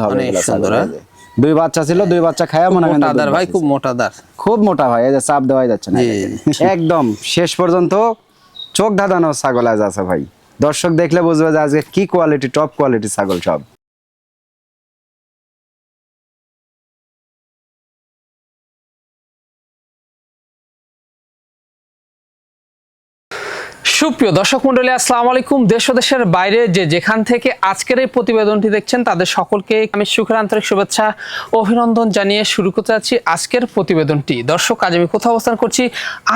হবে সুন্দর, হ্যাঁ? দুই বাচ্চা ছিল দুই বাচ্চা খায় মনে হয় মোটা ভাই খুব মোটা দার খুব মোটা ভাই এই যে চাপ দেওয়াই যাচ্ছে না। একদম শেষ পর্যন্ত চোখ ধাঁধানো ছাগল আজ আছে ভাই। দর্শক দেখলে বুঝবে যে আজকে কি কোয়ালিটি টপ কোয়ালিটি ছাগল সব। সুপ্রিয় দর্শক মন্ডলী আসসালামু আলাইকুম। দেশ ও দেশের বাইরে যে যেখান থেকে আজকের এই প্রতিবেদনটি দেখছেন, তাদের সকলকে আমি সুখের আন্তরিক শুভেচ্ছা অভিনন্দন জানিয়ে শুরু করতে যাচ্ছি আজকের প্রতিবেদনটি। দর্শক, আজ আমি কোথাও অবস্থান করছি?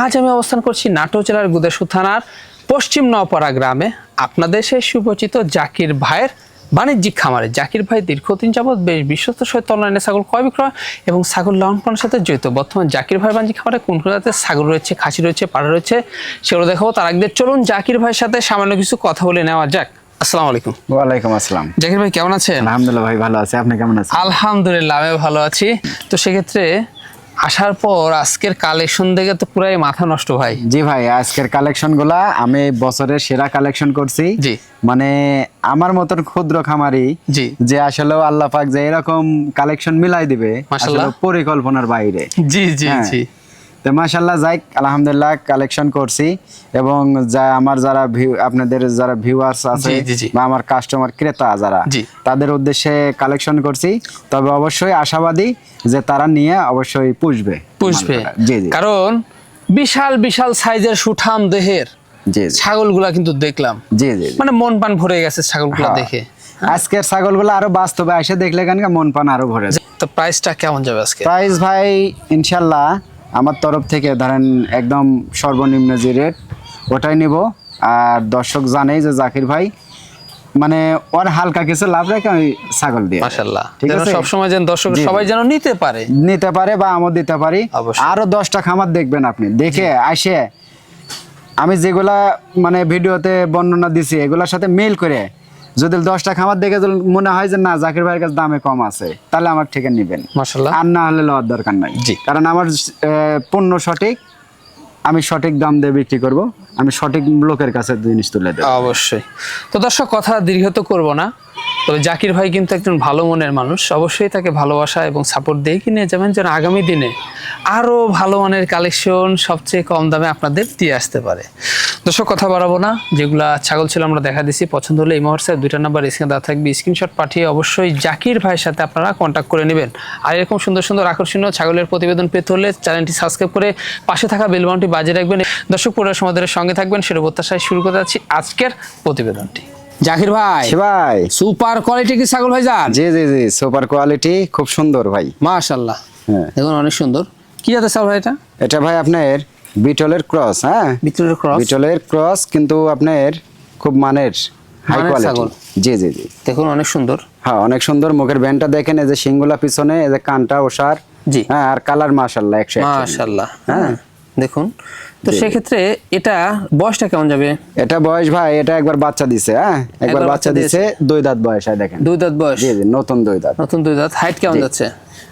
আজ আমি অবস্থান করছি নাটো জেলার গুদেশু থানার পশ্চিম নওপাড়া গ্রামে। আপনাদের সেই সুপরিচিত জাকির ভাইয়ের বাণিজ্যিক খামারে জাকির ভাই দীর্ঘদিন যাবৎ বেশ বিশ্বস্ত সহিত অনলাইনে ছাগল ক্রয় বিক্রয় এবং ছাগল লালন পালনের সাথে জড়িত। বর্তমান জাকির ভাই বাণিজ্যিক খামারে কোন কোন জাতের ছাগল রয়েছে খাসি রয়েছে পাড়া রয়েছে সেগুলো দেখাবো। তার আগে চলুন জাকির ভাইয়ের সাথে সামান্য কিছু কথা বলে নেওয়া যাক। আসসালামু আলাইকুম। ওয়ালাইকুম আসসালাম। জাকির ভাই কেমন আছেন? আলহামদুলিল্লাহ ভাই ভালো আছে। আপনি কেমন আছেন? আলহামদুলিল্লাহ আমি ভালো আছি। তো সেক্ষেত্রে আসার পর আজকের কালেকশন দেখে তো পুরাই মাথা নষ্ট ভাই জি ভাই আজকের কালেকশনগুলা আমি বছরের সেরা কালেকশন করছি জি। মানে আমার মতন ক্ষুদ্র খামারি জি। যে আসলে আল্লাহ পাক যে এরকম কালেকশন মিলাই দিবে আসলে পরিকল্পনার বাইরে জি জি হ্যাঁ। জি তো মাশাল্লাহ যাই আলহামদুলিল্লাহ কালেকশন করছি এবং যা আমার যারা ভিউ আপনাদের যারা ভিউয়ার্স আছে। বা আমার কাস্টমার ক্রেতা যারা তাদের উদ্দেশ্যে কালেকশন করছি। তবে অবশ্যই আশাবাদী যে তারা নিয়ে অবশ্যই পুষবে। পুষবে। জি জি। কারণ বিশাল বিশাল সাইজের সুঠাম দেহের ছাগলগুলা কিন্তু দেখলাম। জি জি। মানে মন পান ভরে গেছে ছাগলগুলা হ্যাঁ। দেখে। আজকের ছাগলগুলো আরও বাস্তবে এসে দেখলে কেন মন পান আরও ভরে যায়। তো প্রাইসটা কেমন যাবে আজকে? প্রাইস ভাই ইনশাল্লাহ আমার তরফ থেকে ধরেন একদম সর্বনিম্ন যে রেট ওটাই নিব। আর দর্শক জানেই যে জাকির ভাই মানে ওর হালকা কিছু লাভ রেখে আমি ছাগল দিয়ে। ঠিক আছে? সবসময় যেন দর্শক সবাই যেন নিতে পারে। নিতে পারে বা আমও দিতে পারি। আরও দশটা খামার দেখবেন আপনি। দেখে আসে। আমি যেগুলা মানে ভিডিওতে বর্ণনা দিছি এগুলার সাথে মেল করে যদি দশটা খামার দেখে মনে হয় যে না জাকির ভাইয়ের কাছে দামে কম আছে তাহলে আমার থেকে নিবেন। আর না হলে লওয়ার দরকার নাই। জি। কারণ আমার পণ্য সঠিক আমি সঠিক দাম দিয়ে বিক্রি করব। আমি সঠিক লোকের কাছে জিনিস তুলে দেবো। অবশ্যই। তো দর্শক, কথা দীর্ঘত করব না। তবে জাকির ভাই কিন্তু একজন ভালো মনের মানুষ। অবশ্যই তাকে ভালোবাসা এবং সাপোর্ট দিয়ে কিনে যাবেন যেন আগামী দিনে আরও ভালো মানের কালেকশন সবচেয়ে কম দামে আপনাদের দিয়ে আসতে পারে। দর্শক, কথা বাড়াবো না। যেগুলা ছাগল ছিল আমরা দেখা দিছি। পছন্দ হলে এই মুহূর্তে দুইটা নাম্বার স্ক্রিনে দেওয়া থাকবে। স্ক্রিনশট পাঠিয়ে অবশ্যই জাকির ভাইয়ের সাথে আপনারা কন্ট্যাক্ট করে নেবেন। আর এরকম সুন্দর সুন্দর আকর্ষণীয় ছাগলের প্রতিবেদন পেতে হলে চ্যানেলটি সাবস্ক্রাইব করে পাশে থাকা বেল বাটনটি বাজিয়ে রাখবেন। দর্শক, পুরো সমাদের সঙ্গে থাকবেন সেটা প্রত্যাশায় শুরু করতে যাচ্ছি আজকের প্রতিবেদনটি। জাকির ভাই ভাই। সুপার কোয়ালিটি কি ছাগল ভাই যান জি জি জি সুপার কোয়ালিটি খুব সুন্দর ভাই। মাশাল্লাহ হ্যাঁ। দেখুন অনেক সুন্দর। কি জাতের ছাগল ভাই এটা? এটা ভাই আপনার বিটলের ক্রস হ্যাঁ? ভিতরের ক্রস। বিটলের ক্রস কিন্তু আপনার খুব মানের হাই কোয়ালিটি ছাগল। জি জি জি। দেখুন অনেক সুন্দর। হ্যাঁ অনেক সুন্দর। মুখের ব্যান্ডটা দেখেন এই যে সিংগুলা পিছনে এই যে কানটা ওষার। জি। হ্যাঁ আর কালার মাশাল্লাহ একশো একশো। মাশাল্লাহ হ্যাঁ। দেখুন তো সেক্ষেত্রে এটা বয়সটা কেমন যাবে? এটা বয়স ভাই এটা একবার বাচ্চা দিছে হ্যাঁ? একবার বাচ্চা দিছে দুই দাঁত বয়স হয় দেখেন। দুই দাঁত বয়স। জি জি নতুন দুই দাঁত। নতুন দুই দাঁত। হাইট কেমন যাচ্ছে?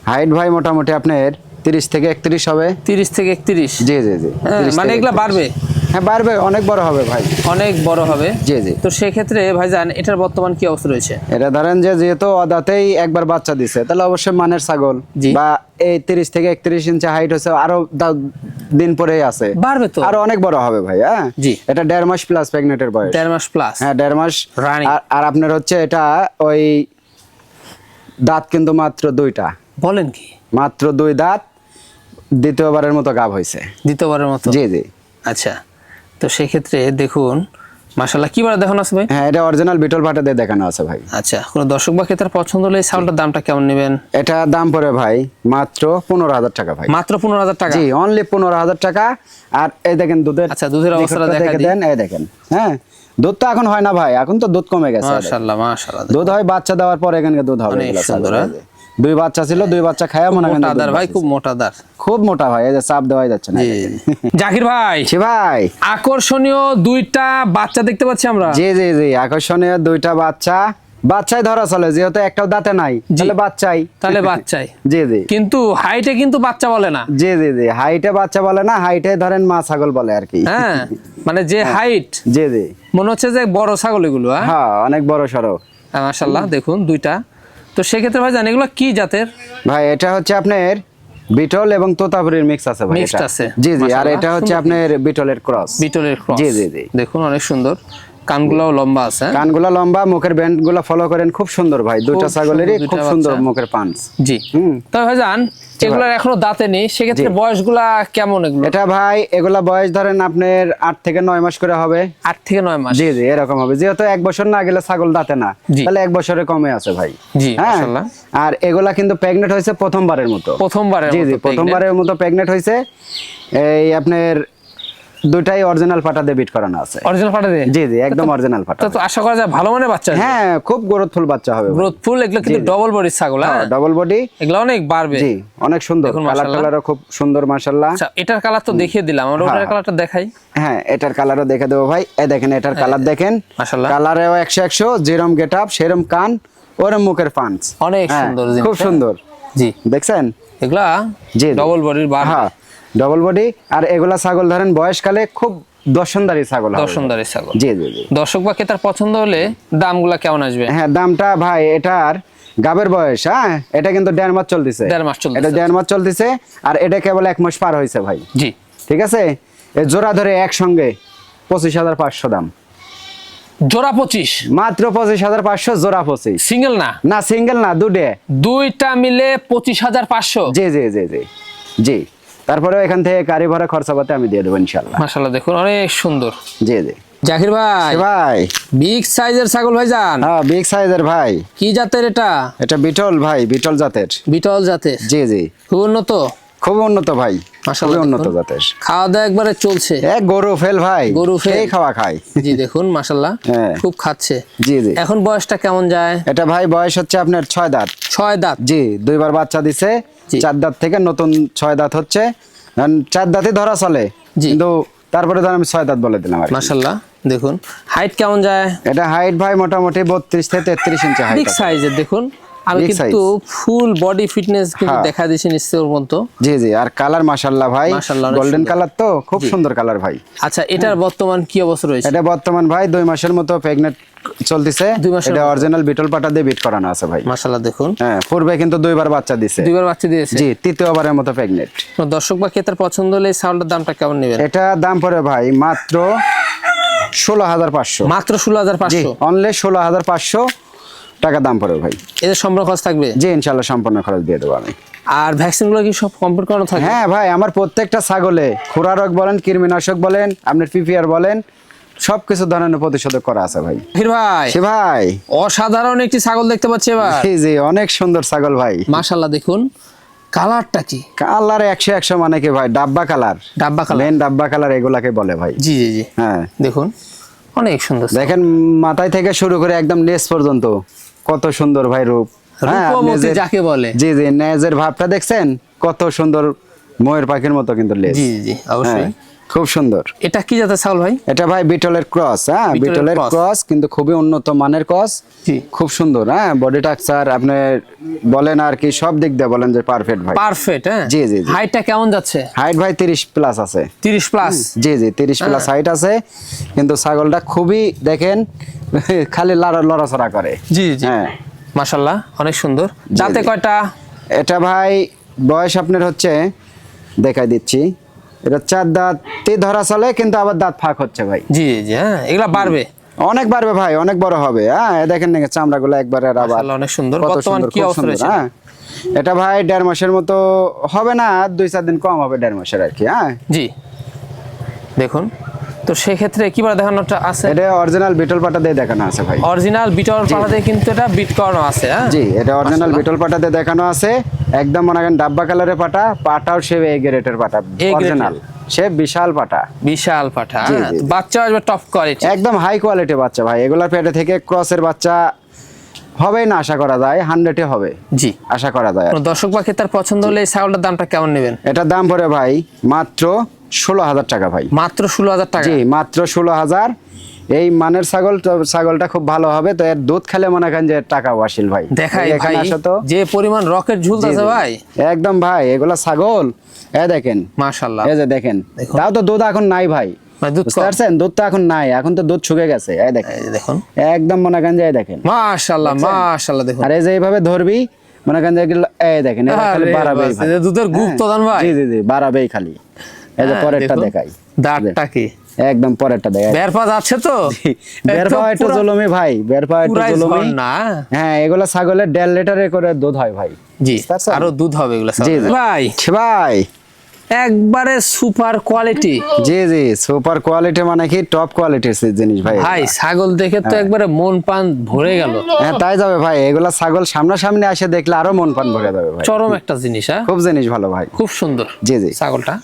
হাইট ভাই মোটামুটি আপনার তিরিশ থেকে একত্রিশ হবে। তিরিশ থেকে একত্রিশ? জি জি জি হ্যাঁ, 30 মানে এগুলা বাড়বে? হ্যাঁ বাড়বে অনেক বড় হবে ভাই। অনেক বড় হবে? জি জি। তো সেক্ষেত্রে ভাইজান এটার বর্তমান কি অবস্থা রয়েছে? এটা ধরেন যে যেহেতু অদাতেই একবার বাচ্চা দিছে তাহলে অবশ্যই মানের ছাগল। বা এই তিরিশ থেকে একত্রিশ ইঞ্চি হাইট হচ্ছে আরও দিন পরেই আছে। বাড়বে তো? আরও অনেক বড় হবে ভাই হ্যাঁ? জি। এটা দেড় মাস প্লাস প্রেগনেন্টের বয়স। দেড় মাস প্লাস হ্যাঁ দেড় মাস। আর আপনার হচ্ছে এটা ওই দাঁত কিন্তু মাত্র দুইটা। বলেন কি? মাত্র দুই দাঁত দ্বিতীয়বারের মতো গাব হয়েছে দ্বিতীয়বারের মতো? জি জি। আচ্ছা। তো সেক্ষেত্রে দেখুন মাশাল্লাহ কি বার দেখানো আছে ভাই? হ্যাঁ এটা অরিজিনাল বিটল ভাটা দিয়ে দেখানো আছে ভাই। আচ্ছা কোনো দর্শক বা ক্রেতার পছন্দ হলে এই ছাগলটার দামটা কেমন নেবেন? এটা দাম পড়ে ভাই মাত্র পনেরো হাজার টাকা ভাই। মাত্র পনেরো হাজার টাকা? জি অনলি পনেরো হাজার টাকা। আর এই দেখেন দুধের আচ্ছা, দুধের অবস্থাটা দেখা দেন এই দেখেন। হ্যাঁ দুধ তো এখন হয় না ভাই এখন তো দুধ কমে গেছে। মাশাল্লাহ মাশাল্লাহ দুধ হয় বাচ্চা দেওয়ার পর এখানে দুধ হবে সুন্দর? দুই বাচ্চা ছিল দুই বাচ্চা খায়া মনে করেন মোটা দুধ দার ভাই খুব মোটা দার খুব মোটা ভাই এই যে চাপ দেওয়াই যাচ্ছে না জাকির ভাই। জি ভাই। আকর্ষণীয় দুইটা বাচ্চা দেখতে পাচ্ছি আমরা। জি জি জি আকর্ষণীয় দুইটা বাচ্চা। বাচ্চাই ধরা চলে যেহেতু একটাও দাঁতে নাই তাহলে বাচ্চাই। তাহলে বাচ্চাই। জি জি। কিন্তু হাইটে কিন্তু বাচ্চা বলে না। জি জি জি হাইটে বাচ্চা বলে না হাইটে ধরেন মা ছাগল বলে আর কি। হ্যাঁ মানে যে হাইট জি জি। মনে হচ্ছে যে বড় ছাগল এগুলো হ্যাঁ? হ্যাঁ অনেক বড় সড়ো। মাশাল্লাহ দেখুন দুইটা। তো সেক্ষেত্রে ভাই জান এগুলো কি জাতের ভাই এটা হচ্ছে আপনার বিটল এবং তোতাপুরির মিক্স আছে ভাই এটা। আছে। জি জি আর এটা হচ্ছে আপনার বিটলের ক্রস বিটলের ক্রস জি, জি, জি। দেখুন অনেক সুন্দর কানগুলাও লম্বা আছে? কানগুলা লম্বা মুখের ব্যান্ডগুলা ফলো করেন খুব সুন্দর ভাই দুইটা ছাগলেরই খুব সুন্দর মুখের পাঞ্চ জি। তবে ভাই জান এগুলোর এখনও দাঁতে নেই সেক্ষেত্রে। বয়সগুলা কেমন এগুলো? এটা ভাই এগুলা বয়স ধরেন আপনার আট থেকে নয় মাস করে হবে। আট থেকে নয় মাস। জি জি এরকম হবে। যেহেতু এক বছর না গেলে ছাগল দাঁতে না। তাহলে এক বছরের কমে আছে ভাই। জি, হ্যাঁ? মাশাআল্লাহ। আর এগুলা কিন্তু প্রেগনেন্ট হয়েছে প্রথমবারের মতো। প্রথমবারের জি জি প্রথমবারের মতো প্রেগনেন্ট হয়েছে। এই আপনার দুটাই অরিজিনাল পাটা দিয়ে বিট করানো আছে। অরিজিনাল দিয়ে? জি জি একদম অরিজিনাল পাটা তো আশা করা যায় ভালো মানের বাচ্চা হ্যাঁ খুব গ্রোথফুল বাচ্চা হবে। গ্রোথফুল এগুলো কিন্তু ডবল বডি ছাগল হ্যাঁ ডবল বডি এগুলো অনেক বাড়বে। জি অনেক সুন্দর। কালার মাশাআল্লাহ। টালারও খুব সুন্দর মাশাল্লাহ আচ্ছা এটার কালার তো দেখিয়ে দিলাম। আমরা ওটার হ্যাঁ। কালারটা দেখাই। হ্যাঁ এটার কালারও দেখে দেবো ভাই। এ দেখেন এটার কালার দেখেন। মাশাআল্লাহ। কালারেও একশো একশো যেরম গেট আপ সেরম কান ওরম মুখের পাঞ্চ অনেক হ্যাঁ, সুন্দর খুব সুন্দর। জি। দেখছেন? এগুলা জি। ডবল বডির বার হ্যাঁ। ডবল বডি আর এগুলা ছাগল ধরেন বয়সকালে খুব দর্শনদারি ছাগল। দর্শনদারি ছাগল। জি জি জি। দর্শক বা ক্রেতার পছন্দ হলে দামগুলা কেমন আসবে? হ্যাঁ দামটা ভাই এটার গাবের বয়স হ্যাঁ? এটা কিন্তু দেড় মাস চলতেছে। দেড় মাস চলতেছে। এটা দেড় মাস চলতেছে আর এটা কেবল এক মাস পার হয়েছে ভাই। জি। ঠিক আছে? জোড়া ধরে একসঙ্গে পঁচিশ হাজার পাঁচশো দাম। জোড়া পঁচিশ? মাত্র পঁচিশ হাজার পাঁচশো জোড়া পঁচিশ। সিঙ্গেল না? না সিঙ্গেল না দুটে দুইটা মিলে পঁচিশ হাজার পাঁচশো? জি জি জি জি। জি। তারপরে এখান থেকে গাড়ি ভাড়া খরচা পাতে আমি দিয়ে দেবো ইনশাল্লাহ মাশাল্লাহ দেখুন অনেক সুন্দর। জি জি। জাকির ভাই। ভাই। বিগ সাইজের ছাগল ভাই যান হ্যাঁ বিগ সাইজের ভাই। কি জাতের এটা? এটা বিটল ভাই বিটল জাতের। বিটল জাতের। জি জি। খুব উন্নত। খুব উন্নত ভাই খুবই উন্নত। জাতের। খাওয়া দাওয়া একবারে চলছে। এ গরু ফেল ভাই গরু ফেল। খাওয়া খায়? জি দেখুন মাশাল্লাহ হ্যাঁ। খুব খাচ্ছে। জি জি। এখন বয়সটা কেমন যায়? এটা ভাই বয়স হচ্ছে আপনার ছয় দাঁত। ছয় দাঁত। জি দুইবার বাচ্চা দিছে চার দাঁত থেকে নতুন ছয় দাঁত হচ্ছে। চার দাঁতই ধরা চলে জি। কিন্তু তারপরে ধর আমি ছয় দাঁত বলে দিলাম আর। মাশাল্লাহ দেখুন হাইট কেমন যায়? এটা হাইট ভাই মোটামুটি বত্রিশ থেকে তেত্রিশ ইঞ্চি হাইট সাইজের দেখুন। আমি কিন্তু ফুল বডি ফিটনেস কিন্তু হ্যাঁ। দেখা দিয়েছি নিশ্চয় ওর মতো। জি জি আর কালার মাশাল্লাহ ভাই। মাশাআল্লাহ, গোল্ডেন কালার তো খুব সুন্দর কালার ভাই। আচ্ছা এটার বর্তমান কি অবস্থা রয়েছে? এটা বর্তমান ভাই দুই মাসের মতো প্রেগনেন্ট চলতেছে। এটা অরিজিনাল বিটল পাটা দিয়ে বিট করানো আছে ভাই। মাশাল্লাহ দেখুন। হ্যাঁ পূর্বে কিন্তু দুইবার বাচ্চা দিছে। দুইবার বাচ্চা দিয়েছে? জি তৃতীয়বারের মতো প্রেগনেন্ট দর্শক বা ক্রেতার পছন্দ হলে সাউন্ডের দামটা কেমন নেবেন? এটা দাম পড়ে ভাই মাত্র ষোলো হাজার পাঁচশো। মাত্র ষোলো হাজার পাঁচশো? অনলি ষোলো হাজার পাঁচশো। টাকা দাম পড়ে ভাই। এদের সম্পর্ক খরচ থাকবে? জি ইনশাল্লাহ সম্পূর্ণ খরচ দিয়ে দেবো আমি। আর ভ্যাকসিনগুলো কি সব কমপ্লিট করানো থাকে হ্যাঁ ভাই আমার প্রত্যেকটা ছাগলে খুরা রোগ বলেন কৃমিনাশক বলেন আপনার পিপিআর বলেন সব কিছু ধরনের প্রতিষেধক করা আছে ভাই। ফির ভাই সে ভাই। অসাধারণ একটি ছাগল দেখতে পাচ্ছি এবার। জি জি অনেক সুন্দর ছাগল ভাই। মাশাল্লাহ দেখুন কালারটা কি? কালার একশো একশো মানে কি ভাই ডাব্বা কালার। ডাব্বা কালার। মেন ডাব্বা কালার এগুলাকে বলে ভাই। জি জি জি। হ্যাঁ। দেখুন অনেক সুন্দর দেখেন মাথায় থেকে শুরু করে একদম নেস পর্যন্ত। কত সুন্দর ভাই রূপ। হ্যাঁ, রূপবতী যাকে বলে। জি জি নেজের ভাবটা দেখছেন? কত সুন্দর ময়ূর পাখির মতো কিন্তু লেজ। জি জি, জি অবশ্যই। হ্যাঁ, খুব সুন্দর। এটা কি জাতের ছাগল ভাই? এটা ভাই বিটলের ক্রস হ্যাঁ? বিটলের ক্রস। কিন্তু খুবই উন্নত মানের ক্রস। খুব সুন্দর হ্যাঁ? বডি টাকচার আপনি বলেন আর কি সব দিক দিয়ে বলেন যে পারফেক্ট ভাই। পারফেক্ট হ্যাঁ? জি, জি। হাইটটা কেমন যাচ্ছে? হাইট ভাই তিরিশ প্লাস আছে। তিরিশ প্লাস জি জি তিরিশ হ্যাঁ। প্লাস হাইট আছে। কিন্তু ছাগলটা খুবই দেখেন খালি লড়া লড়াচড়া করে। জি জি হ্যাঁ। মাশাল্লাহ অনেক সুন্দর। দাঁতে। কয়টা? এটা ভাই বয়স আপনার হচ্ছে দেখাই দিচ্ছি। এটা চার দাঁতই ধরা চলে কিন্তু আবার দাঁত ফাঁক হচ্ছে ভাই। জি জি হ্যাঁ এগুলা বাড়বে। অনেক বাড়বে ভাই অনেক বড় হবে। হ্যাঁ দেখেন দেখেন নাকি চামড়াগুলো একবারে আবার অনেক সুন্দর। বর্তমান সুন্দর, কি অবস্থা রয়েছে? হ্যাঁ। এটা ভাই দেড় মাসের মতো হবে না দুই চার দিন কম হবে দেড় মাসের আর কি হ্যাঁ। জি। দেখুন তো সেক্ষেত্রে কিবার দেখানোটা আছে? এটা অরিজিনাল বিটল পাটা দিয়ে দেখানো আছে ভাই। অরিজিনাল বিটল পাঠাতে কিন্তু এটা বিট করানো আছে হ্যাঁ? জি এটা অরিজিনাল বিটল পাটা দিয়ে দেখানো আছে। একদম মনে করেন ডাব্বা কালারের পাটা পাটাও সে এ গ্রেটের পাটা অরিজিনাল সে বিশাল পাটা। বিশাল জি, হ্যাঁ? বাচ্চা আসবে টপ কোয়ালিটি একদম হাই কোয়ালিটি বাচ্চা ভাই। এগুলার পেটে থেকে ক্রসের বাচ্চা হবেই না আশা করা যায়। হান্ড্রেডে হবে। জি। আশা করা যায় দর্শক পাখি তার পছন্দ হলে এই ছাগলটার দামটা কেমন নেবেন? এটার দাম পড়ে ভাই মাত্র ষোলো হাজার টাকা ভাই। মাত্র ষোলো হাজার টাকা? জি মাত্র ষোলো হাজার। এই মানের ছাগল ছাগলটা খুব ভালো হবে তো এর দুধ খেলে মনে করেন যে টাকা ওয়াসিল ভাই। দেখাই ভাই তো। যে পরিমাণ রকেট জি, ঝুলতেছে ভাই। একদম ভাই এগুলা ছাগল। এ দেখেন। মাশাল্লাহ এই যে দেখেন তাও তো দুধ এখন নাই ভাই। মানে দুধ পারছেন? দুধ তো এখন নাই এখন তো দুধ শুকে গেছে। এই দেখেন। দেখুন। একদম মনে করেন যে এই দেখেন। মাশাআল্লাহ মাশাআল্লাহ দেখুন। আর এই যে এইভাবে ধরবি মনে করেন যে এই দেখেন এরা খালি আরে বাড়াবেই বাস, ভাই। এই যে দুধের গুপ্তদান ভাই। জি জি জি বাড়াবেই খালি। এই যে হ্যাঁ, পরেরটা দেখাই। দাঁতটা কি? একদম পরেরটা দেখাই। বের যাচ্ছে তো? বের একটু জলমি ভাই বের একটু জলমি। না হ্যাঁ এগুলো ছাগলের দেড় লিটারে করে দুধ হয় ভাই। জি আরও দুধ হবে এগুলো জি, জি। ভাই। ভাই। একবারে সুপার কোয়ালিটি। জি জি সুপার কোয়ালিটি মানে কি? টপ কোয়ালিটির জিনিস ভাই ভাই ছাগল দেখে তো একবারে মন পান ভরে গেল। হ্যাঁ তাই যাবে ভাই। এগুলা ছাগল সামনাসামনি আসে দেখলে আরও মন পান ভরে যাবে ভাই। চরম একটা জিনিস হ্যাঁ? খুব জিনিস ভালো ভাই। খুব সুন্দর জি, জি। ছাগলটা।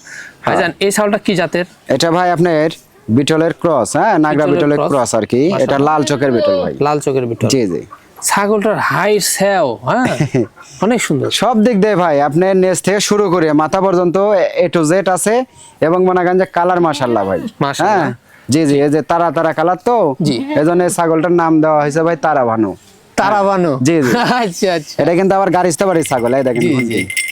ভাইজান এই ছাগলটা কি জাতের? এটা ভাই আপনার বিটলের ক্রস হ্যাঁ? নাগরা বিটলের ক্রস? আর কি। এটা লাল চোখের বিটল ভাই। লাল চোখের ভিতর জি জি। ছাগলটার স্যাও হ্যাঁ? অনেক সুন্দর। সব দিক দিয়ে ভাই আপনার নেস থেকে শুরু করে মাথা পর্যন্ত এ টু জেড আছে এবং মনে করেন যে কালার মাশাল্লাহ ভাই। মাশাআল্লাহ। হ্যাঁ? জি জি এই যে তারা তারা কালার তো জি। এজন্য ছাগলটার নাম দেওয়া হয়েছে ভাই তারা ভানু। তারা বানো জি, জি। আচ্ছা আচ্ছা। এটা কিন্তু আবার গাড়িতে বাড়ি ছাগল এই দেখেন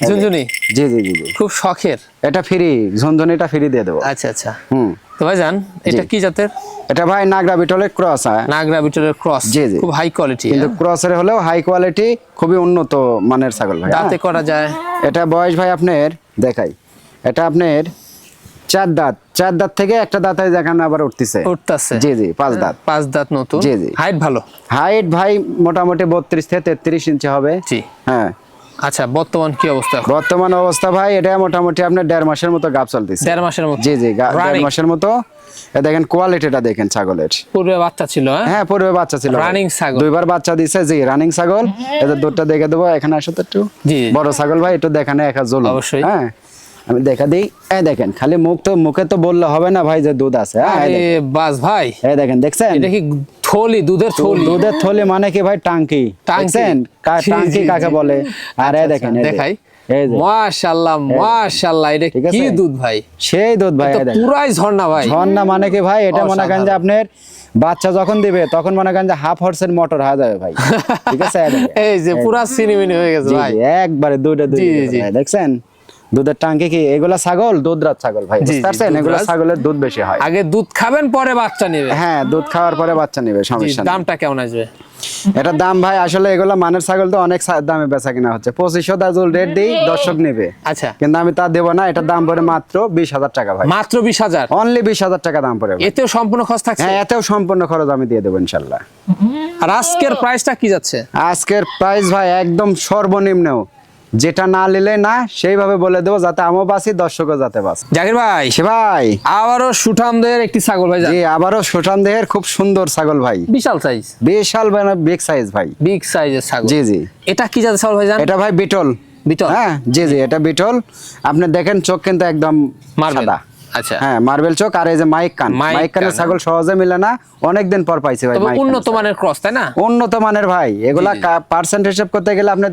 ঝুনঝুনি? জি জি জি খুব শখের। এটা ফ্রি ঝনঝনিটা ফ্রি দিয়ে দেবো। আচ্ছা আচ্ছা। হুম। তো ভাইজান এটা কি জাতের? এটা ভাই নাগরা বিটলের ক্রস হ্যাঁ। নাগরা বিটলের ক্রস। জি, জি। খুব হাই কোয়ালিটি কিন্তু ক্রসের হলেও হাই কোয়ালিটি খুবই উন্নত মানের ছাগল ভাই। হ্যাঁ। দাঁতে করা যায়। এটা বয়স ভাই আপনার দেখাই। এটা আপনার চার দাঁত। চার দাঁত থেকে একটা দাঁত হয় দেখানো আবার উঠতেছে। উঠতেছে। জি জি পাঁচ দাঁত। পাঁচ দাঁত নতুন। জি, জি। হাইট ভালো? হাইট ভাই মোটামুটি বত্রিশ থেকে তেত্রিশ ইঞ্চি হবে। জি। হ্যাঁ। আচ্ছা বর্তমান কি অবস্থা? বর্তমান অবস্থা ভাই এটা মোটামুটি আপনার দেড় মাসের মতো গাপ চলতেছে। দেড় মাসের মতো? জি জি দেড় মাসের মতো। এ দেখেন কোয়ালিটিটা দেখেন ছাগলের। পূর্বে বাচ্চা ছিল হ্যাঁ? হ্যাঁ পূর্বে বাচ্চা ছিল। Running ছাগল। দুইবার বাচ্চা দিছে জি রানিং ছাগল। এদের দুধটা দেখে দেবো এখানে আসো তো একটু। জি। বড় ছাগল ভাই একটু দেখানে একা জল অবশ্যই। হ্যাঁ। আমি দেখা দিই। এই দেখেন খালি মুখ তো মুখে তো বললে হবে না ভাই যে দুধ আছে হ্যাঁ? আরে বাস ভাই। এই দেখেন দেখছেন? এটা কি থলি দুধের থলি? দুধের থলি মানে কি ভাই টাঙ্কি? টাঙ্কি। দেখছেন? টাঙ্কি কাকে বলে? আর এই দেখেন দেখাই। মাশাআল্লাহ মাশাআল্লাহ এটা কি দুধ ভাই? সেই দুধ ভাই তো পুরাই ঝর্ণা ভাই। ঝর্ণা মানে কি ভাই? এটা মনে করেন যে আপনার বাচ্চা যখন দিবে তখন মনে করেন যে হাফ হর্সের মোটর হয়ে যাবে ভাই। ঠিক আছে? এই যে পুরা সিনেমিনি হয়ে গেছে ভাই। একবারে দুইটা দুই। দেখছেন? দুধের টাঙ্কি কি? এগুলা ছাগল? দুধরাত ছাগল ভাই বুঝতে পারছেন? এগুলা ছাগলের দুধ বেশি হয়। আগে দুধ খাবেন পরে বাচ্চা নেবে। হ্যাঁ দুধ খাওয়ার পরে বাচ্চা নিবে সমস্যা দামটা কেমন আসবে? এটা দাম ভাই আসলে এগুলা মানের ছাগল তো অনেক দামে বেচা কিনা হচ্ছে। পঁচিশশো দাজুল রেট দিই দর্শক নেবে। আচ্ছা। কিন্তু আমি তা দেবো না এটা দাম পড়ে মাত্র বিশ হাজার টাকা ভাই। মাত্র বিশ হাজার? অনলি বিশ হাজার টাকা দাম পড়ে। এতেও সম্পূর্ণ খরচ থাকছে? হ্যাঁ এতেও সম্পূর্ণ খরচ আমি দিয়ে দেবো ইনশাল্লাহ। আর আজকের প্রাইসটা কি যাচ্ছে? আজকের প্রাইস ভাই একদম সর্বনিম্ন যেটা না নিলে না সেইভাবে বলে দেবো যাতে আমও বাঁচি দর্শকও যাতে বাঁচি। জাকির ভাই। সে ভাই। আবারও সুঠামদের একটি ছাগল ভাই জি আবারও সুঠাম দেহের খুব সুন্দর ছাগল ভাই। বিশাল সাইজ বিশাল বিগ সাইজ ভাই। বিগ সাইজের ছাগল। জি জি। এটা কি জাতের ছাগল ভাই জান? এটা ভাই বিটল। বিটল। হ্যাঁ জি জি এটা বিটল। আপনি দেখেন চোখ কিন্তু একদম সাদা। আচ্ছা। হ্যাঁ মার্বেল চোখ আর এই যে মাইক কান মাইক কানের ছাগল সহজে মিলে না পর পাইছে ভাই মাইক উন্নত মানের ক্রস তাই না? উন্নত মানের ভাই এগুলা পার্সেন্ট হিসাব করতে গেলে আপনার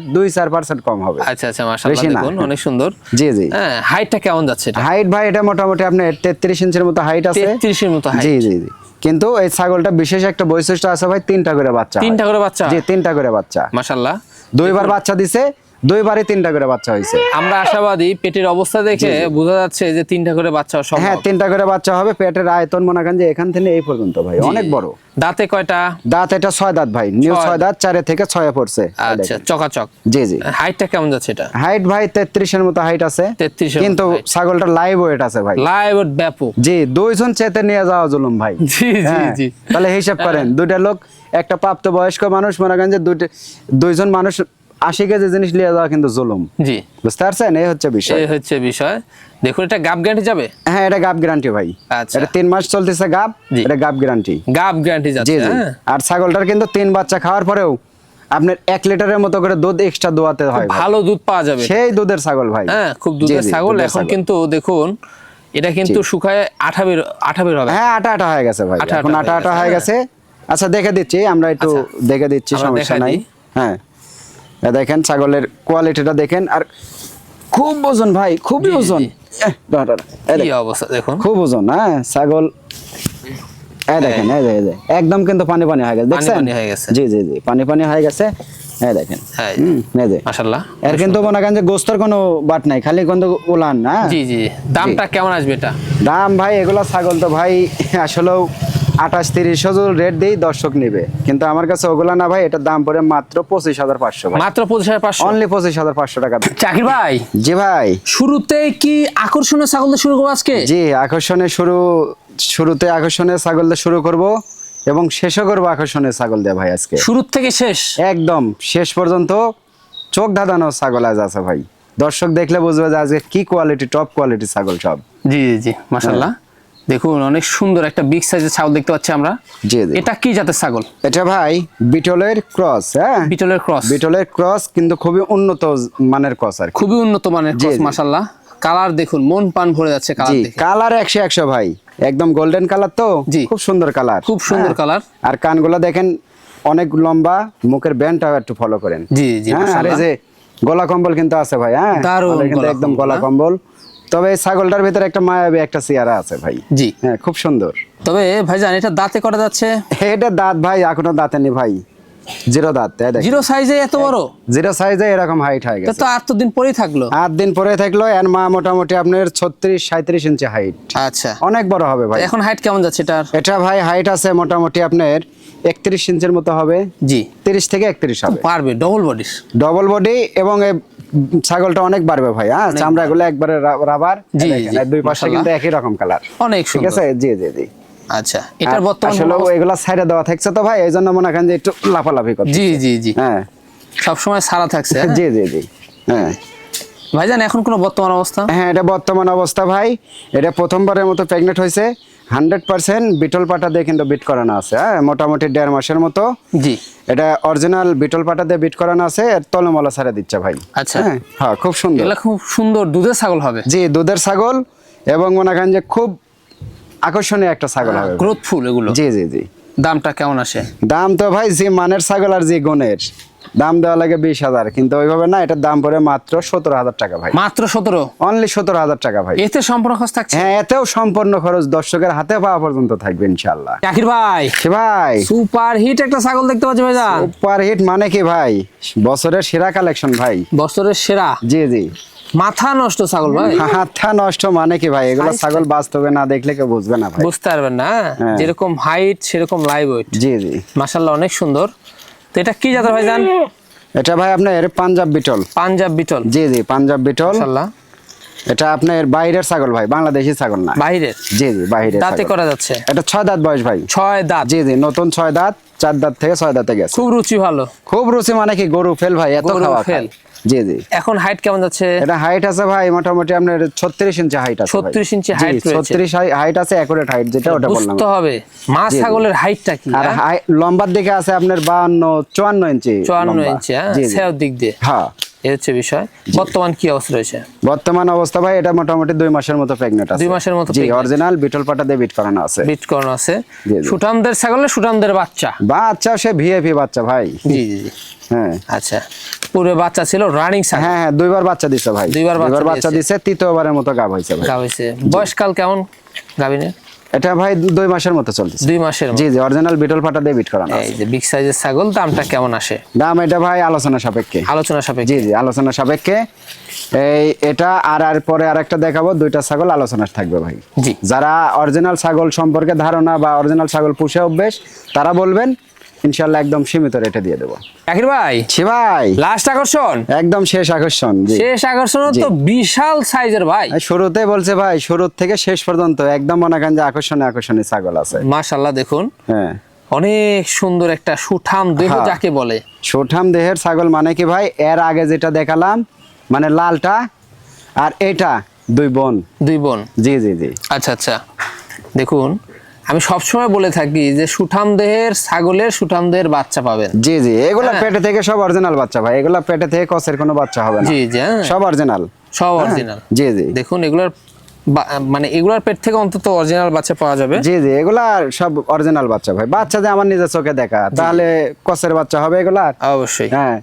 কম হবে। আচ্ছা আচ্ছা মাশাআল্লাহ দেখুন অনেক সুন্দর। জি জি। হ্যাঁ হাইটটা কেমন যাচ্ছে এটা? হাইট ভাই এটা মোটামুটি আপনার তেত্রিশ ইঞ্চির মতো হাইট আছে। 33 এর মতো height। জি জি। জি কিন্তু এই ছাগলটা বিশেষ একটা বৈশিষ্ট্য আছে ভাই তিনটা করে বাচ্চা তিনটা করে বাচ্চা? জি তিনটা করে বাচ্চা। মাশাআল্লাহ। দুইবার বাচ্চা দিছে দুইবারই তিনটা করে বাচ্চা হয়েছে। আমরা আশাবাদী পেটের অবস্থা দেখে বোঝা যাচ্ছে যে তিনটা করে বাচ্চা হ্যাঁ তিনটা করে বাচ্চা হবে পেটের আয়তন মনে করেন যে এখান থেকে এই পর্যন্ত ভাই অনেক বড়। দাঁতে কয়টা? দাঁত এটা ছয় দাঁত ভাই নিউ ছয়। দাঁত চারে থেকে ছয়ে পড়ছে। আচ্ছা চকাচক। জি জি। হাইটটা কেমন যাচ্ছে এটা? হাইট ভাই তেত্রিশের মতো হাইট আছে। 33 কিন্তু ছাগলটা লাইভ ওয়েট আছে ভাই। লাইভ ওয়েট ব্যাপক। জি দুইজন চেতে নিয়ে যাওয়া জুলুম ভাই। জি জি হ্যাঁ, জি। তাহলে হিসাব করেন দুইটা লোক একটা প্রাপ্ত বয়স্ক মানুষ মনে করেন যে দুইটা দুইজন মানুষ আশি কেজি জিনিস নিয়ে যাওয়া কিন্তু জুলুম। জি। বুঝতে পারছেন? এই হচ্ছে বিষয়। এই হচ্ছে বিষয়। দেখুন এটা গাব গ্যারান্টি যাবে? হ্যাঁ এটা গাব গ্যারান্টি ভাই। আচ্ছা। এটা তিন মাস চলতেছে গাব এটা গাব গ্যারান্টি গাব গ্যারান্টি যাচ্ছে হ্যাঁ। আর ছাগলটার কিন্তু তিন বাচ্চা খাওয়ার পরেও আপনার এক লিটারের মতো করে দুধ এক্সট্রা দোয়াতে হয় ভালো দুধ পাওয়া যাবে। সেই দুধের ছাগল ভাই। হ্যাঁ খুব দুধের ছাগল। এখন কিন্তু দেখুন এটা কিন্তু শুকায় আঠা বের আঠা বের হবে। হ্যাঁ আটা আটা হয়ে গেছে ভাই। এখন আটা আটা হয়ে গেছে, গেছে। আচ্ছা দেখে দিচ্ছি আমরা একটু আচ্ছা। দেখে দিচ্ছি সমস্যা নাই। হ্যাঁ। দেখেন ছাগলের কোয়ালিটিটা দেখেন আর খুব ওজন ভাই খুবই ওজন। খুব ওজন হ্যাঁ ছাগল। এই দেখেন এই একদম কিন্তু পানি পানি হয়ে গেছে পানি দেখছেন? পানি হয়ে গেছে। জি জি জি পানি পানি হয়ে গেছে হ্যাঁ দেখেন। হ্যাঁ হুম এই যে মাশাল্লাহ এর কিন্তু মনে করেন যে গোস্তর কোনো বাট নাই খালি কিন্তু উলান না জি জি দামটা কেমন আসবে এটা? দাম ভাই এগুলো ছাগল তো ভাই আসলেও আঠাশ তিরিশ হাজার রেট দিয়েই দর্শক নেবে। কিন্তু আমার কাছে ওগুলা না ভাই এটার দাম পড়ে মাত্র পঁচিশ হাজার পাঁচশো মাত্র পঁচিশ হাজার পাঁচশো? অনলি পঁচিশ হাজার পাঁচশো টাকা। চাকির ভাই? জি ভাই। শুরুতে কি আকর্ষণীয় ছাগল দিয়ে শুরু করব আজকে? জি আকর্ষণে শুরু শুরুতে আকর্ষণীয় ছাগল দিয়ে শুরু করব এবং শেষও করব আকর্ষণীয় ছাগল দিয়ে ভাই আজকে। শুরু থেকে শেষ? একদম শেষ পর্যন্ত চোখ ধাঁধানো ছাগল আজ আছে ভাই। দর্শক দেখলে বুঝবে যে আজকে কি কোয়ালিটি টপ কোয়ালিটি ছাগল সব। জি জি জি মাশাল্লাহ দেখুন অনেক সুন্দর একটা বিগ সাইজের ছাগল দেখতে পাচ্ছি আমরা। জি এটা কি জাতের ছাগল? এটা ভাই বিটলের ক্রস হ্যাঁ? বিটলের ক্রস। বিটলের ক্রস কিন্তু খুবই উন্নত মানের ক্রস আর খুবই উন্নত মানের ক্রস জি। মাশাল্লাহ কালার দেখুন মন পান ভরে যাচ্ছে কালার দেখে। কালার একশো একশো ভাই একদম গোল্ডেন কালার তো। জি। খুব সুন্দর কালার। খুব সুন্দর কালার। আর কানগুলো দেখেন অনেক লম্বা মুখের ব্যান্ডটাও একটু ফলো করেন। জি, জি, হ্যাঁ, আর এই যে গলা কম্বল কিন্তু আছে ভাই হ্যাঁ? দারুণ একদম গলা হ্যাঁ। কম্বল। তবে ছাগলটার ভিতরে একটা মায়াবী একটা চেয়ারা আছে ভাই। জি। হ্যাঁ খুব সুন্দর। তবে ভাই ভাইজান এটা দাঁতে করা যাচ্ছে? এটা দাঁত ভাই এখনও দাঁতে নেই ভাই। জিরো দাঁত জিরো সাইজে এত বড়? জিরো সাইজে এরকম হাইট হয়ে গেছে। তো আট দিন পরেই থাকল। আট দিন পরে থাকল এর মা মোটামুটি আপনার ছত্রিশ সাঁত্রিশ ইঞ্চি হাইট আচ্ছা। অনেক বড় হবে ভাই। এখন হাইট কেমন যাচ্ছে এটার? এটা ভাই হাইট আছে মোটামুটি আপনার একত্রিশ ইঞ্চির মতো হবে। জি। তিরিশ থেকে একত্রিশ হবে। পারবে ডবল বডির ডবল বডি এবং ছাগলটা অনেক বাড়বে ভাই হ্যাঁ? চামড়া গুলো একবারে রাবার জি, দুই পাশে কিন্তু একই রকম কালার অনেক ঠিক আছে? জি জি জি। আচ্ছা এটার বর্তমান আসলে এগুলা সাইডে দেওয়া থাকছে তো ভাই এই জন্য মনে করেন যে একটু লাফালাফি করছে। জি জি জি। হ্যাঁ। সব সময় সারা থাকছে হ্যাঁ? জি জি জি। হ্যাঁ। ভাইজান এখন কোনো বর্তমান অবস্থা? হ্যাঁ এটা বর্তমান অবস্থা ভাই। এটা প্রথমবারের মতো প্রেগনেন্ট হয়েছে। হান্ড্রেড পার্সেন্ট বিটল পাটা দিয়ে কিন্তু বিট করানো আছে হ্যাঁ? মোটামুটি দেড় মাসের মতো। জি। এটা অরিজিনাল বিটল পাটা দিয়ে বিট করানো আছে এর তলমলা ছাড়া দিচ্ছে ভাই। আচ্ছা। হ্যাঁ? হ্যাঁ খুব সুন্দর। এটা খুব সুন্দর দুধের ছাগল হবে? জি দুধের ছাগল এবং মনে করেন যে খুব আকর্ষণীয় একটা ছাগল হবে। গ্রোথফুল এগুলো। জি জি জি। দামটা কেমন আসে? দাম তো ভাই যে মানের ছাগল আর যে গুণের দাম দেওয়া লাগে বিশ হাজার কিন্তু ওইভাবে না এটার দাম পড়ে মাত্র সতেরো হাজার টাকা ভাই। মাত্র সতেরো? অনলি সতেরো হাজার টাকা ভাই। এতে সম্পূর্ণ খরচ থাকছে? হ্যাঁ এতেও সম্পূর্ণ খরচ দর্শকের হাতে পাওয়া পর্যন্ত থাকবে ইনশাল্লাহ জাকির ভাই! ভাই। সুপার হিট একটা ছাগল দেখতে পাচ্ছি ভাইজান। সুপার হিট মানে কি ভাই? বছরের সেরা কালেকশন ভাই। বছরের সেরা? জি জি। মাথা নষ্ট ছাগল ভাই? হাতটা নষ্ট মানে কি ভাই? এগুলো ছাগল বাস্তবে না দেখলে কেউ বুঝবে না ভাই। বুঝতে পারবেন না হ্যাঁ। যেরকম হাইট সেরকম লাইভ ওয়েট জি জি। মাশাল্লাহ অনেক সুন্দর। তো এটা কি জাতের ভাইজান? এটা ভাই আপনার পাঞ্জাব বিটল। পাঞ্জাব বিটল। জি জি পাঞ্জাব বিটল। মাশাল্লাহ এটা আপনার বাইরের ছাগল ভাই বাংলাদেশি ছাগল না। বাইরের? জি জি বাইরের দাঁতে করা যাচ্ছে? এটা ছয় দাঁত বয়স ভাই। ছয় দাঁত? জি জি নতুন ছয় দাঁত চার দাঁত থেকে ছয় দাঁতে গেছে। খুব রুচি ভালো। খুব রুচি মানে কি? গরু ফেল ভাই এত খাওয়া ফেল। জি জি এখন হাইট কেমন যাচ্ছে এটা হাইট আছে ভাই মোটামুটি আপনার ছত্রিশ ইঞ্চি হাইট আছে 36 ইঞ্চি হাইট রয়েছে। ছত্রিশ হাইট আছে একুরেট হাইট যেটা ওটা বললাম বুঝতে হবে মা। ছাগলের হাইটটা কি আর লম্বার দিকে আছে আপনার বাহান্ন চুয়ান্ন ইঞ্চি চুয়ান্ন লম্বা। ইঞ্চি হ্যাঁ। সেও দিক দিয়ে হ্যাঁ এই হচ্ছে বিষয়। বর্তমান কি অবস্থা রয়েছে? বর্তমান অবস্থা ভাই এটা মোটামুটি দুই মাসের মতো প্রেগনেন্ট আছে। দুই মাসের মতো জি অরিজিনাল বিটল পাটা দিয়ে বিট করানো আছে। বিট করানো আছে। সুঠামদের সুঠামদের বাচ্চা। বাচ্চা সে ভিআইপি বাচ্চা ভাই। জি জি হ্যাঁ। আচ্ছা। পুরো বাচ্চা ছিল রানিং ছাগল। হ্যাঁ হ্যাঁ দুইবার বাচ্চা দিছে ভাই। দুইবার বাচ্চা বাচ্চা দিছে তৃতীয়বারের মতো গাব হয়েছে ভাই। গাব হয়েছে। বয়সকাল কেমন গাবিনের এটা ভাই দুই মাসের মতো চলছে দুই মাসের জি জি অরিজিনাল বিটল ফাটা দিয়ে বিট করানো এই যে বিগ সাইজের ছাগল দামটা কেমন আসে? দাম এটা ভাই আলোচনা সাপেক্ষে। আলোচনা সাপেক্ষে। জি জি আলোচনা সাপেক্ষে। এই এটা আর আর পরে আরেকটা দেখাবো দুইটা ছাগল আলোচনা থাকবে ভাই। জি। যারা অরিজিনাল ছাগল সম্পর্কে ধারণা বা অরিজিনাল ছাগল পুষে অভ্যেস তারা বলবেন ইনশাল্লাহ একদম সীমিত রেটে দিয়ে দেবো। জাকির ভাই? ছি ভাই। লাস্ট আকর্ষণ? একদম শেষ আকর্ষণ শেষ আকর্ষণ তো বিশাল সাইজের ভাই। শুরুতে বলছে ভাই শুরু থেকে শেষ পর্যন্ত একদম মনে করেন যে আকর্ষণীয় আকর্ষণীয় ছাগল আছে। মাশাল্লাহ দেখুন। হ্যাঁ। অনেক সুন্দর একটা সুঠাম দেহ হ্যাঁ। যাকে বলে। সুঠাম দেহের ছাগল মানে কি ভাই? এর আগে যেটা দেখালাম মানে লালটা আর এটা দুই বোন। দুই বোন। জি জি জি। আচ্ছা আচ্ছা। দেখুন আমি সবসময় বলে থাকি যে সুঠাম দেহের ছাগলের সুঠাম দেহের বাচ্চা পাবেন। জি জি। এগুলা হ্যাঁ। পেটে থেকে সব অরিজিনাল বাচ্চা ভাই। এগুলা পেটে থেকে কসের কোনো বাচ্চা হবে না। জি জি হ্যাঁ। সব অরিজিনাল সব অরিজিনাল জি জি। দেখুন এগুলোর মানে এগুলার পেট থেকে অন্তত অরিজিনাল বাচ্চা পাওয়া যাবে। জি জি। এগুলা সব অরিজিনাল বাচ্চা ভাই। বাচ্চা যে আমার নিজের চোখে দেখা। তাহলে কসের বাচ্চা হবে এগুলা? অবশ্যই। হ্যাঁ।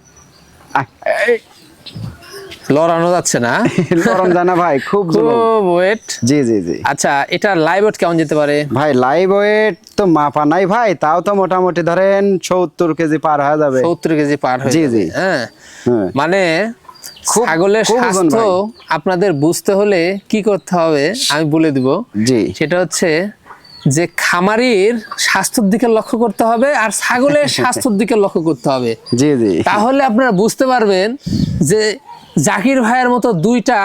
লড়ানো যাচ্ছে না। গরম জানা ভাই খুব খুব ওয়েট জি জি জি। আচ্ছা এটা লাইভ ওয়েট কেমন যেতে পারে? ভাই লাইভ ওয়েট তো মাপা নাই ভাই তাও তো মোটামুটি ধরেন সত্তর কেজি পার হয়ে যাবে। সত্তর কেজি পার হয়ে জি, জি। হ্যাঁ। হ্যাঁ। মানে খুব- ছাগলের স্বাস্থ্য আপনাদের বুঝতে হলে কি করতে হবে আমি বলে দিব। জি। সেটা হচ্ছে যে খামারির স্বাস্থ্যের দিকে লক্ষ্য করতে হবে আর ছাগলের স্বাস্থ্যের দিকে লক্ষ্য করতে হবে। জি জি। তাহলে আপনারা বুঝতে পারবেন যে জাকির ভাইয়ের মতো দুইটা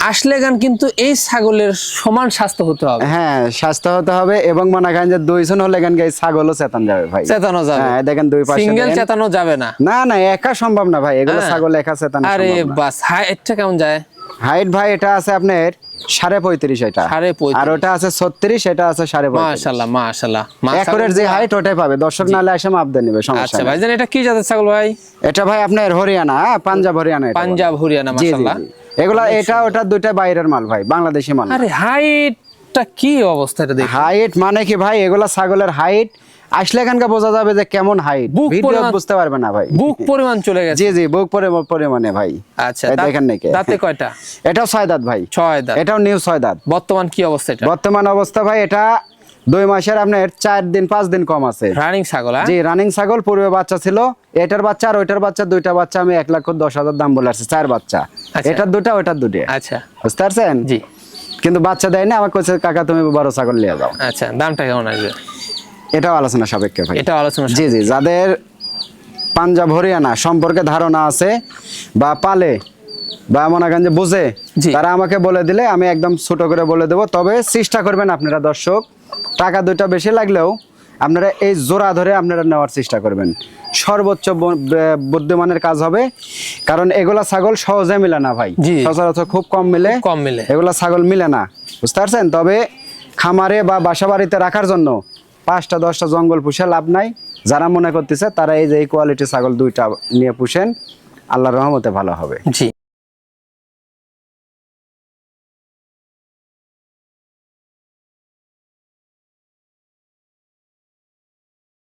আসলে গান কিন্তু এই ছাগলের সমান স্বাস্থ্য হতে হবে হ্যাঁ স্বাস্থ্য হতে হবে এবং মনে করেন যে দুইজন হলে গান গাই ছাগলও চেতন যাবে ভাই চেতানো যাবে হ্যাঁ দেখেন দুই পাশে সিঙ্গেল। চেতানো যাবে না না না একা সম্ভব না ভাই এগুলো হ্যাঁ। ছাগল একা চেতানো আরে। বাস হাইটটা কেমন যায় হাইট ভাই এটা আছে আপনার সাড়ে পঁয়ত্রিশ এটা। সাড়ে পঁয়ত্রিশ। আর ওটা আছে ছত্রিশ এটা আছে সাড়ে মাশাল্লাহ মাশাল্লাহ একরের যে হাইট ওটাই পাবে। দর্শক নালে এসে মাপ দিয়ে নিবে সমস্যা আচ্ছা ভাইজান এটা কি জাতের ছাগল ভাই? এটা ভাই আপনার হরিয়ানা হ্যাঁ, পাঞ্জাব হরিয়ানা পাঞ্জাব হরিয়ানা মাশাল্লাহ। এগুলা এটা ওটা দুইটা বাইরের মাল ভাই বাংলাদেশি মাল। আরে হাইটটা কি অবস্থা এটা দেখি হাইট মানে কি ভাই এগুলা ছাগলের হাইট আসলে এখানকার বোঝা যাবে যে কেমন হাইট বুক ভিডিও বুঝতে পারবে না ভাই। বুক পরিমাণ চলে গেছে। জি জি বুক পরে পরিমাণে ভাই। আচ্ছা দেখেন নাকি। দাঁতে কয়টা? এটাও ছয় দাঁত ভাই। ছয় দাঁত। এটাও নিউ ছয় দাঁত। বর্তমান কি অবস্থা এটা? বর্তমান অবস্থা ভাই এটা দুই মাসের আপনার চার দিন পাঁচ দিন কম আছে। রানিং ছাগল হ্যাঁ? জি রানিং ছাগল পূর্বে বাচ্চা ছিল এটার বাচ্চা আর ওইটার বাচ্চা দুইটা বাচ্চা আমি এক লাখ দশ হাজার দাম বলে আসছি চার বাচ্চা। আচ্ছা। এটার দুটা ওইটার দুটো। আচ্ছা। বুঝতে পারছেন? জি। কিন্তু বাচ্চা দেয় না আমার কাছে কাকা তুমি বড় ছাগল নিয়ে যাও। আচ্ছা দামটা কেমন আসবে? এটাও আলোচনা সাপেক্ষে ভাই। এটা আলোচনা জি জি যাদের পাঞ্জাব হরিয়ানা সম্পর্কে ধারণা আছে বা পালে বা মনে করেন যে বুঝে। তারা আমাকে বলে দিলে আমি একদম ছোট করে বলে দেবো। তবে চেষ্টা করবেন আপনারা দর্শক টাকা দুইটা বেশি লাগলেও আপনারা এই জোড়া ধরে আপনারা নেওয়ার চেষ্টা করবেন। সর্বোচ্চ বুদ্ধিমানের কাজ হবে। কারণ এগুলা ছাগল সহজে মিলে না ভাই। সচরাচর খুব কম মিলে। কম মিলে। এগুলা ছাগল মিলে না। বুঝতে পারছেন? তবে খামারে বা বাসা বাড়িতে রাখার জন্য পাঁচটা, দশটা জঙ্গল পুষে লাভ নাই। যারা মনে করতেছে, তারা এই যে এই কোয়ালিটি ছাগল দুইটা নিয়ে পুষেন আল্লাহ রহমতে ভালো হবে। জি।